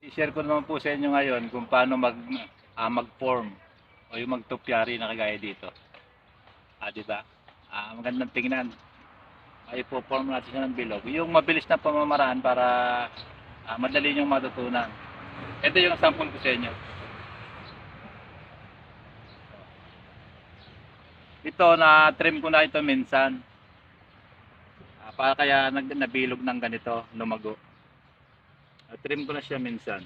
I-share ko naman po sa inyo ngayon kung paano mag ah, mag-form o yung magtopyari na kagaya dito. Ah, di ba? Ah, magandang tingnan. Ay po form natin siya ng bilog. Yung mabilis na pamamaraan para ah, madali niyong matutunan. Ito yung sample ko sa inyo. Ito na trim ko na ito minsan. Ah, para kaya nag nabilog ng ganito, lumago. Trim ko na siya minsan.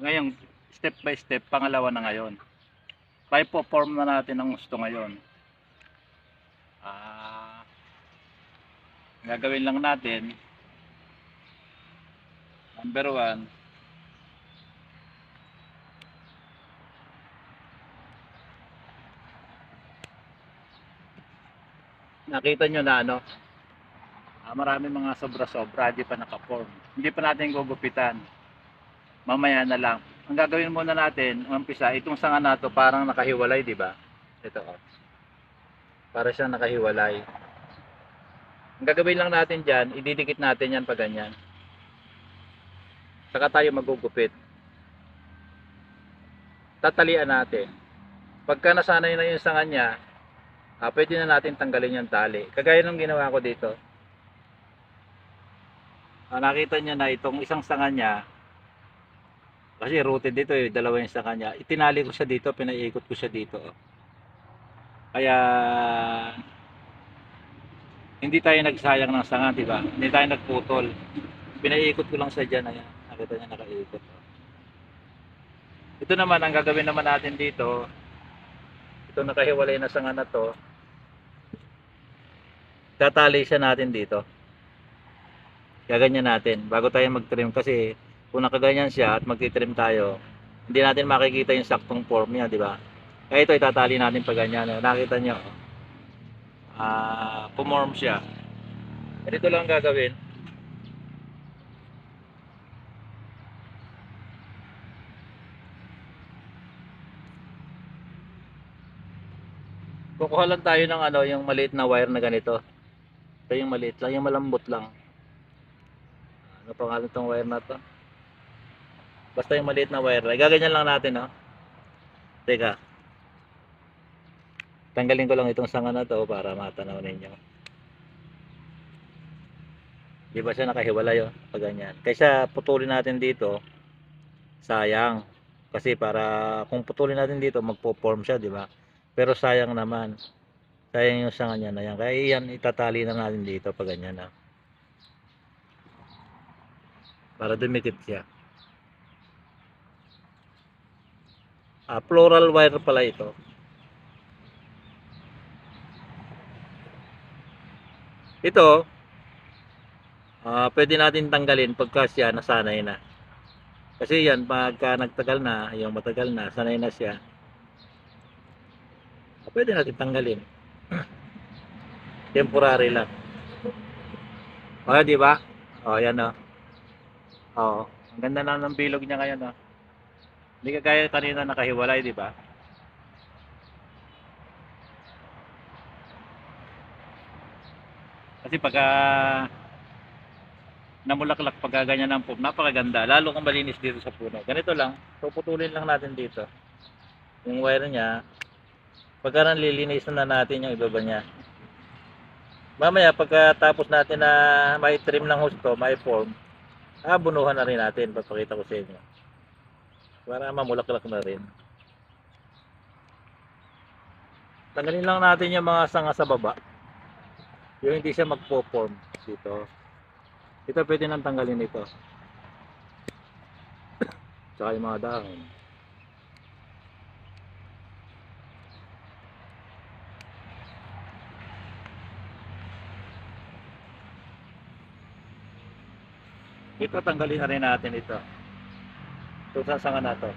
Ngayon, step by step, pangalawa na ngayon. Pipe form na natin ang gusto ngayon. Ah, gagawin lang natin, number one, nakita nyo na ano, ah, marami mga sobra-sobra, di pa naka-form. Hindi pa natin gugupitan. Mamaya na lang. Ang gagawin muna natin, umpisa, itong sanga na to parang nakahiwalay, di ba? Ito oh. Para siyang nakahiwalay. Ang gagawin lang natin dyan, ididikit natin yan pa ganyan. Saka tayo magugupit. Tatalian natin. Pagka nasanay na yung sanga niya, ah, pwede na natin tanggalin yung tali. Kagaya nung ginawa ko dito. Ah, nakita niya na itong isang sanga niya, kasi rooted dito eh, dalawa yung sanga niya. Itinali ko siya dito, pinaiikot ko siya dito. oh. Kaya hindi tayo nagsayang ng sanga, di ba? Hindi tayo nagputol. Pinaiikot ko lang sa dyan, ayan. Nakita niya nakaikot. oh. Ito naman, ang gagawin naman natin dito, ito nakahiwalay na sanga na to, tatali siya natin dito. Gaganyan natin, bago tayo mag-trim kasi kung nakaganyan siya at magtitrim tayo, hindi natin makikita yung saktong form niya, di ba? Kaya ito, itatali natin pag ganyan. oh. Nakita niyo, ah, pumorm siya. Ganito lang gagawin. Kukuha lang tayo ng ano, yung maliit na wire na ganito. Ito yung maliit lang, yung malambot lang. Ano pangalan tong wire na to? Basta yung maliit na wire. Gaganyan lang natin, no? Teka. Tanggalin ko lang itong sanga na to para matanaw ninyo. Di ba siya nakahiwalay, oh? Pag ganyan. Kaysa putulin natin dito, sayang. Kasi para, kung putulin natin dito, magpo-form siya, di ba? Pero sayang naman. Sayang yung sanga niya na yan. Kaya yan, itatali na natin dito pag ganyan, na. Para dumikit siya. Ah, floral wire pala ito. Ito, ah, pwede natin tanggalin pagka siya nasanay na. Kasi yan, pagka nagtagal na, yung matagal na, sanay na siya, ah, pwede natin tanggalin. Temporary lang. O, di ba? O, yan o. Oo. Ang ganda na ng bilog niya ngayon, oh. Hindi ka kaya kanina nakahiwalay, di ba? Kasi pagka namulaklak pagka ganyan ang pop, napakaganda. Lalo kung malinis dito sa puno. Ganito lang, puputulin lang natin dito. Yung wire niya, pagka nalilinis na natin yung ibaba niya. Mamaya, pagkatapos natin na may trim ng husto, may form, ah, bunuhan na rin natin. Papakita ko sa inyo. Para mamulaklak na rin. Tanggalin lang natin yung mga sanga sa baba. Yung hindi siya magpo-form dito. Ito pwede nang tanggalin ito. Tsaka yung mga dahon. Ito tanggalin na rin natin ito. Ito sa sanga na to.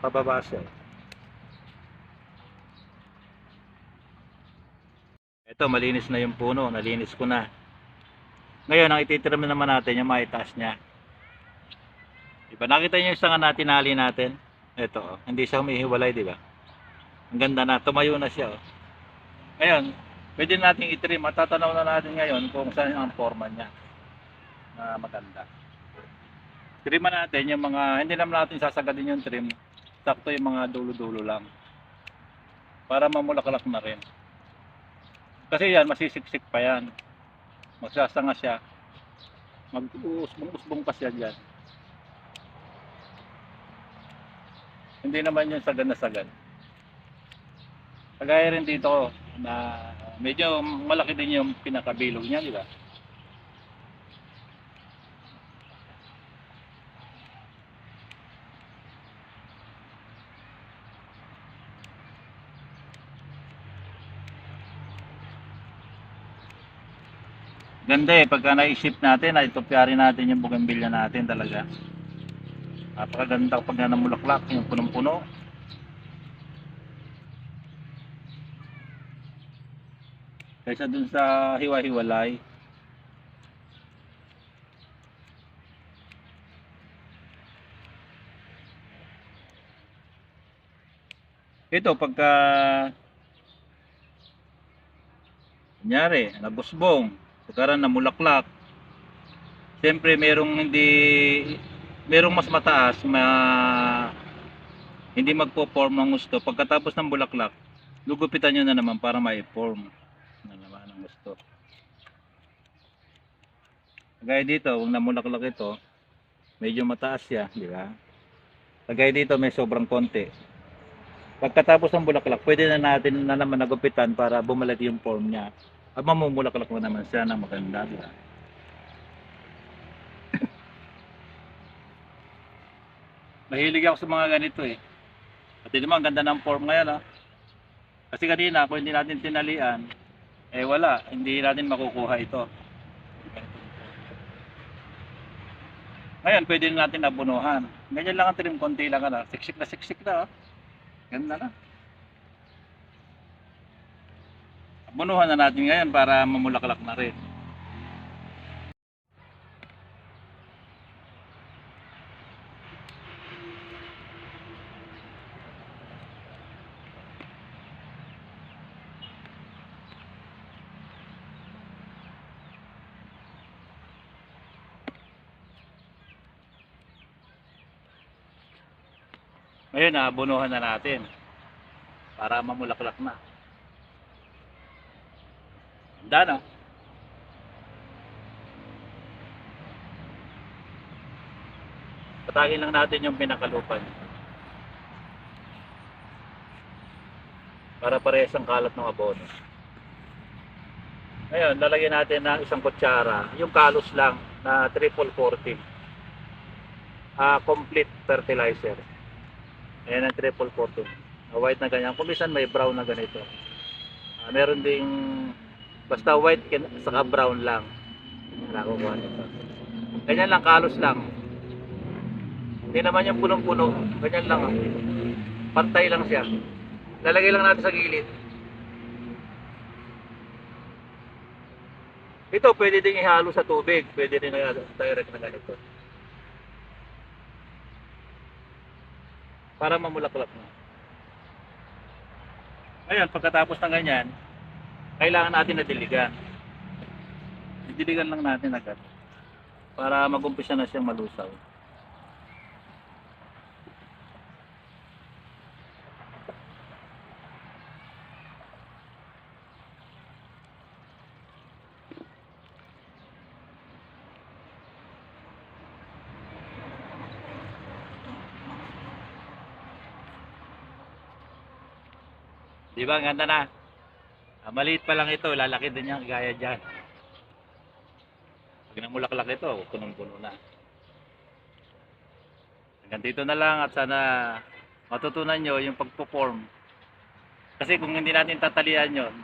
Pababa siya. Ito, malinis na yung puno. Nalinis ko na. Ngayon, ang ititrim naman natin yung maitaas niya. Diba? Nakita niyo yung sanga na tinali natin? Ito, oh. hindi siya humihiwalay, di ba? Ang ganda na. Tumayo na siya. Oh. Ngayon, pwede nating itrim. Matatanaw na natin ngayon kung saan ang forma niya na maganda. Triman natin yung mga, hindi naman natin sasagadin yung trim. Sakto yung mga dulo-dulo lang. Para mamulaklak na rin. Kasi yan, masisiksik pa yan. Magsasanga siya. Mag-uusbong-usbong pa siya dyan. Hindi naman yun sagad na sagad. Kagaya rin dito na medyo malaki din yung pinakabilog niya, di ba? Ganda eh, pagka naisip natin, na itopyari natin yung bougainvillea natin talaga. Napakaganda pag na namulaklak, yung punong-puno. Kaysa dun sa hiwa-hiwalay. Ito pagka kunyari, nabusbong, pagkaran na mulaklak. Siyempre merong hindi merong mas mataas ma hindi magpo-form ng gusto. Pagkatapos ng bulaklak, lugupitan nyo na naman para ma-form na naman ang gusto. Kagaya dito, kung namulaklak ito, medyo mataas siya, di ba? Kagaya dito, may sobrang konti. Pagkatapos ng bulaklak, pwede na natin na naman nagupitan para bumalik yung form niya. At mamumulaklak mo naman siya na maganda, di ba? Mahilig ako sa mga ganito eh. At yun naman, ang ganda ng form ngayon ah. Kasi kanina, kung hindi natin tinalian, eh wala, hindi natin makukuha ito. Ngayon, pwede na natin abunuhan. Ganyan lang ang trim, konti lang na. Siksik na siksik na. Oh. Ganda na. Abunuhan na natin ngayon para mamulaklak na rin. Ngayon, naabunuhan na natin para mamulaklak na. Handa na. Patagin lang natin yung pinakalupan. Para parehas ang kalat ng abono. Ngayon, lalagyan natin ng isang kutsara, yung kalos lang na triple 40. Ah, complete fertilizer. Ayan ang triple coating. Na white na ganyan. Kung minsan may brown na ganito. Ah, meron ding basta white kin- saka brown lang. Nakukuha nito. Ganyan lang, kalos lang. Hindi naman yung punong-puno. Ganyan lang. ah. Pantay lang siya. Lalagay lang natin sa gilid. Ito, pwede ding ihalo sa tubig. Pwede din direct na ganito. para mamulaklak na. Ngayon, pagkatapos ng ganyan, kailangan natin na diligan. Lang natin agad para magumpisa na siyang malusaw. Di ba? Ganda na. Ah, maliit pa lang ito, lalaki din yan gaya dyan. Pag namulaklak ito, punong-puno na. Hanggang dito na lang at sana matutunan nyo yung pagpo-form. Kasi kung hindi natin tatalian yon,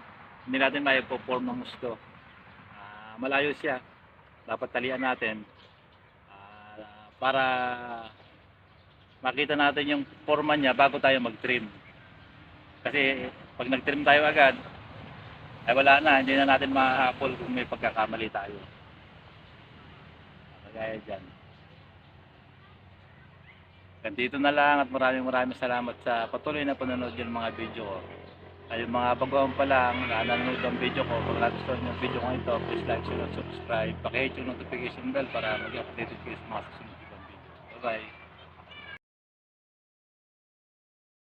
hindi natin may perform ng gusto. Ah, malayo siya. Dapat talian natin ah, para makita natin yung forma niya bago tayo mag-trim. Kasi pag nag-trim tayo agad, ay wala na, hindi na natin mahabol kung may pagkakamali tayo. Kagaya dyan. Ganito na lang at maraming maraming salamat sa patuloy na panonood yung mga video ko. Ay yung mga baguhan pa lang na nanonood ang video ko, kung nagustuhan yung video ko ito, please like, share, and subscribe. Pakihit yung notification bell para mag-update kayo sa mga susunod kong video. Bye-bye.